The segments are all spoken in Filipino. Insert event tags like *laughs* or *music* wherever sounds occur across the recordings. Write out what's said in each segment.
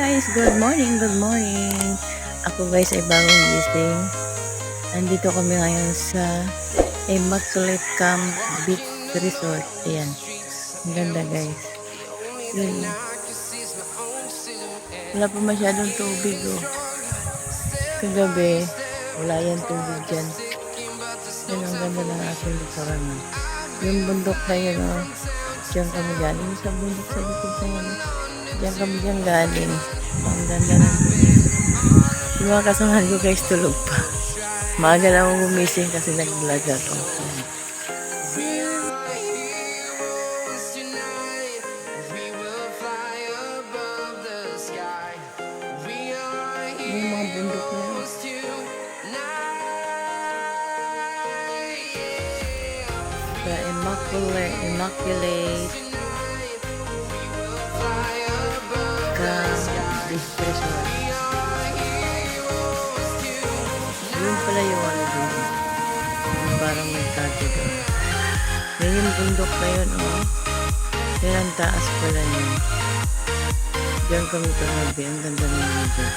guys, good morning, good morning. Ako guys ay bagong gising. Andito kami ngayon sa Immaculate Camp Beach Resort. Ayan. Ang ganda guys. Yun. Wala pa masyadong tubig oh. Kagabi, wala yan tubig dyan. Yan ang ganda ng ating likuran. oh. Yung bundok na yun oh. Diyan kami galing sa bundok sa likod na yan. Diyan kami diyan galing. Ang ganda na. Yung mga kasamahan ko guys tulog pa. Maaga na ako gumising kasi nag-vlog ako. Yung mga bundok na yun. The Immaculate, Immaculate Resort. Yun pala yung ano doon. Yung parang may kate doon. Yan yung bundok na yun, oh. Yan ang taas pala niyan. Diyan kami kagabi. Ang ganda ng video.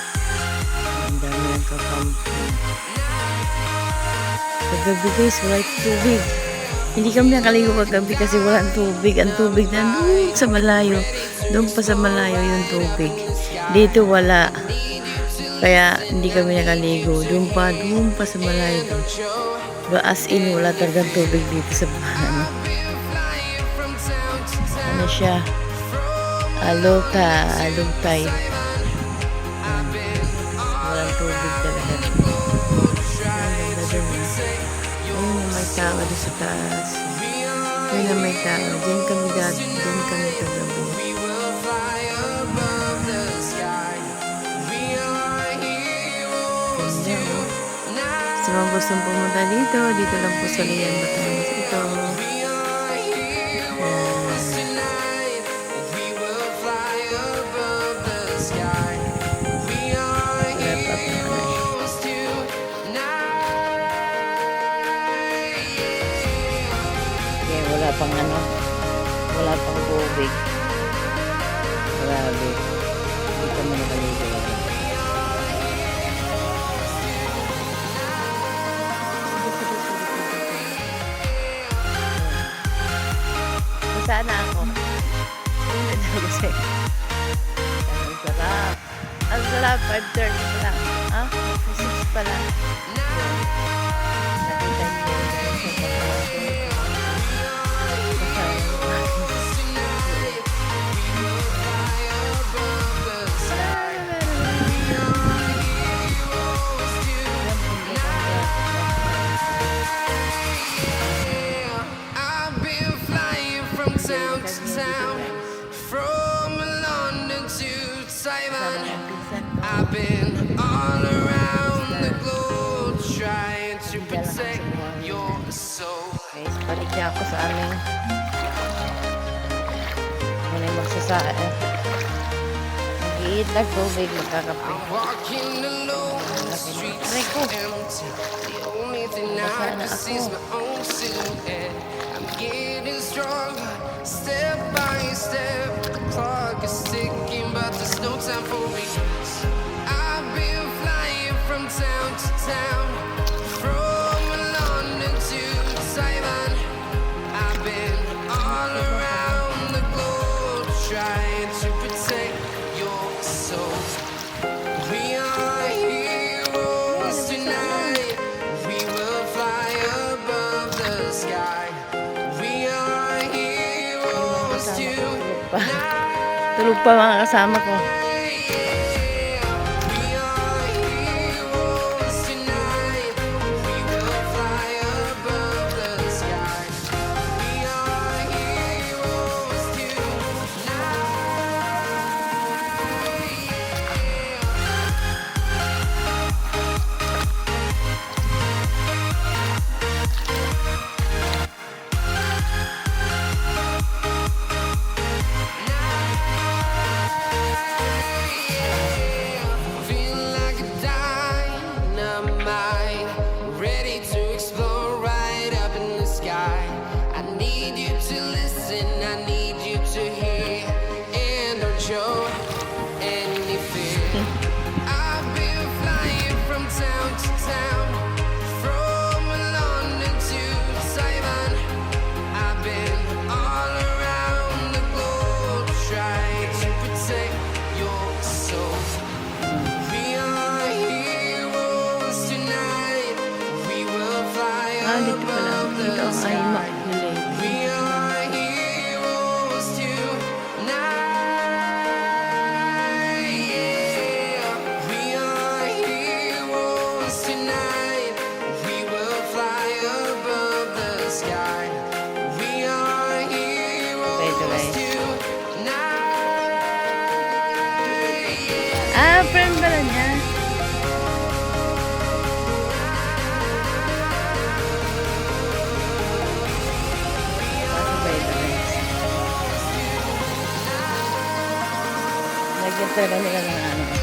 Ang dami ng kakampo. Kagabi guys, yung tubig. Hindi kami nakaligo kagabi kasi walang tubig. Ang tubig na sa malayo. Doon pa sa malayo yung tubig. Dito wala. Kaya hindi kami nakaligo. Doon pa, doon pa sa malayo doon. Diba, as in, wala talagang tubig dito sa ano. Ano siya? Alota, alutay. Walang tubig talaga. Ayun yung may tao doon sa taas. Ayun na may tao. Diyan kami dati. Diyan kami kagabi. Sa mga gustong pumunta dito, dito lang po sa Lian, Batangas. Ito. Saan na ako? Hindi na sa'yo. Ang sarap. Ang sarap. 5.30 pa lang. Ha? 6 pa lang. paligya ako sa aming may magsasae eh. mag-iit na tubig magkakape aray ko basa na ako I'm getting stronger, step by step. The clock is ticking, but there's no time for me. I've been flying from town to town. Tulog pa mga kasama ko. Lagyan talaga nila ng ano.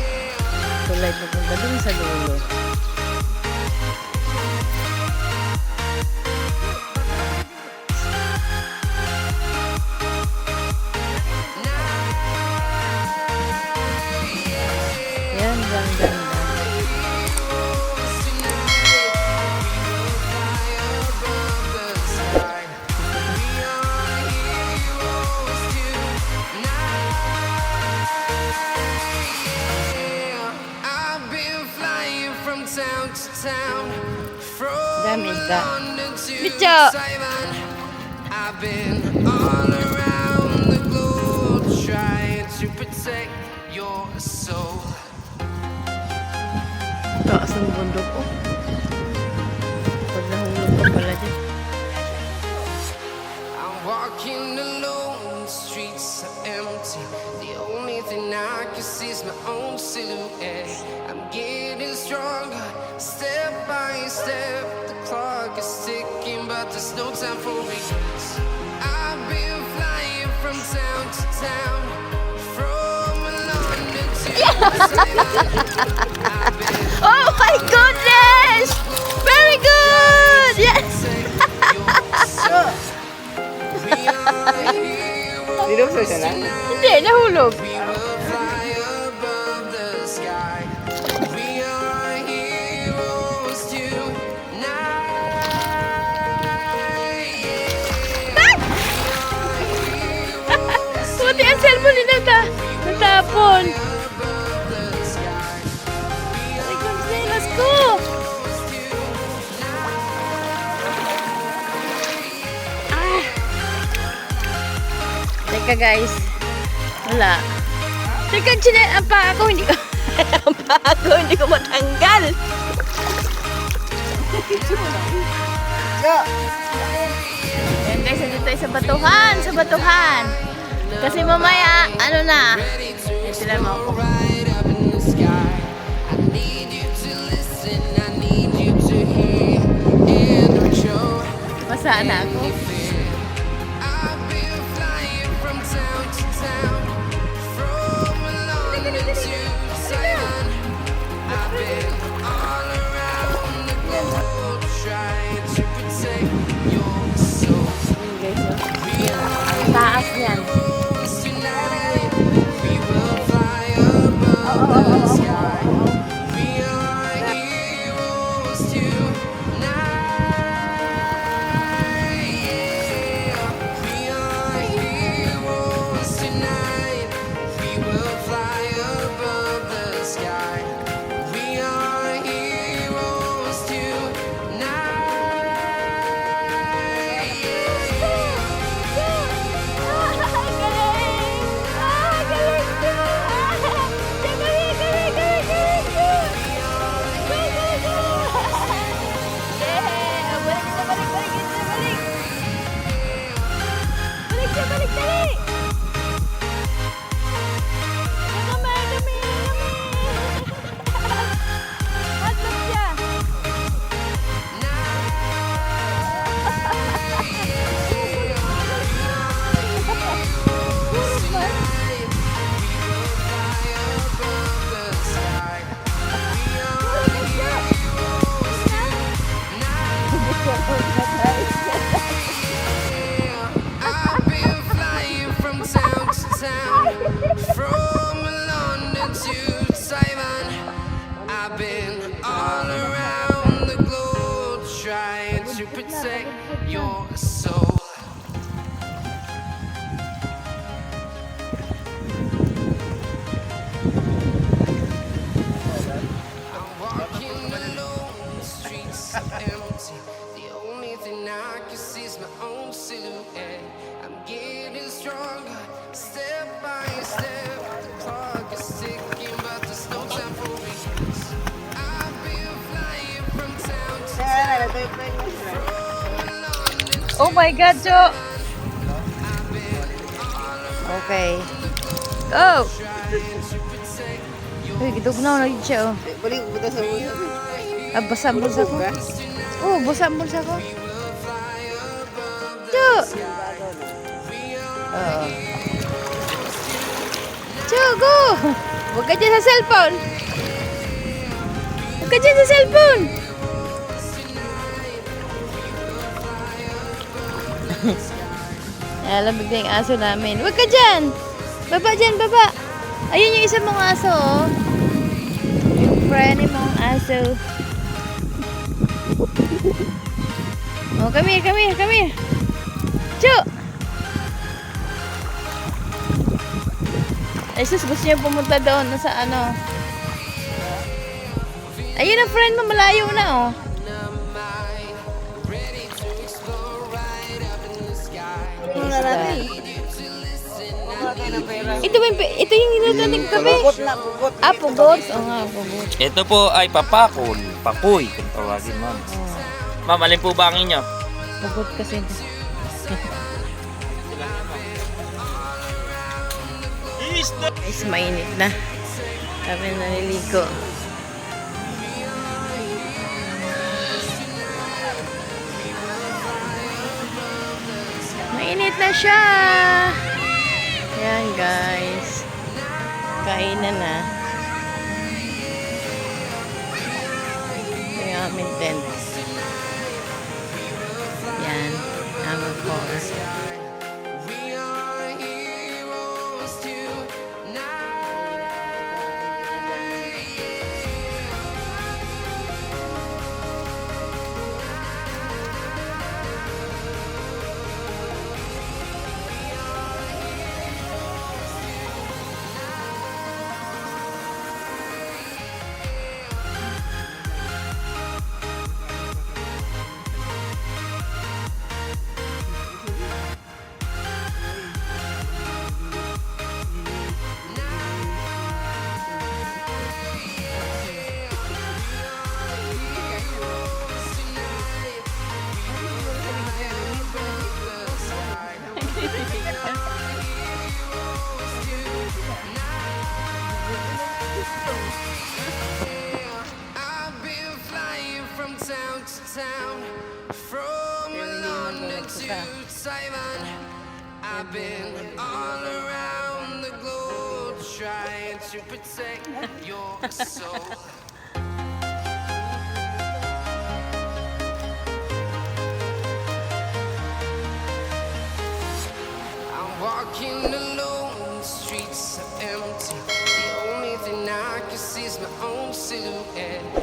Tulad na punta dun sa dulo. From Dami isda. London to Bicho! Taiwan. I've been all around the globe trying to protect your soul. Taas ng bundok ko. Pag nahulog ka pala dyan. I'm walking alone, the streets are empty. The only thing I can see is my own silhouette. I'm getting stronger, step by step. The clock is ticking, but there's no time for regrets. I've been flying from town to town, from London to *laughs* Taiwan. Oh my goodness! Very good! Yes! Dinukso siya na? Hindi, nahulog. Teka guys. Wala. Teka, chinel, ang paa ko hindi ko, *laughs* ang paa ko hindi ko matanggal. Ayan guys, nandito tayo sa batuhan, sa batuhan. Kasi mamaya, ano na, ito lang ako. Right up in your soul. I'm walking alone, the streets empty. The only thing I can see is my own silhouette. I'm getting stronger, step Oh my God, Jo! Okay. Go! your Uy, gitugnaw na yun siya, oh. Balik ko sa ulo. Ah, basa ang bulsa ko. Oh, basa ang bulsa ko. Chu! Oo. Chu, go! Huwag ka dyan sa cellphone. Huwag ka dyan sa cellphone. Alam bigla yung aso namin. Huwag ka dyan! Baba dyan, baba! Ayun yung isa mong aso, oh. Yung friend mong aso. Oh, come here, come here, come here. Chu! Ay, sus, gusto niya pumunta doon na sa ano. Ayun ang friend mo, malayo na, oh. Ito, ba yung, ito yung hinatating kape. Pugot na, pugot. Ah, pugot. Oo nga, pugot. Ito po ay papakol, pakuy kung tawagin ma'am. Oh, Ma'am, alin po ba ang inyo? pugot kasi. Guys, mainit na. Kami naliligo. Mainit na siya. Yan guys. Kainan na. Ito yung aming tent. Yan. Aming core. To I've been all around the globe trying to protect your soul. I'm walking alone, the streets are empty. The only thing I can see is my own silhouette.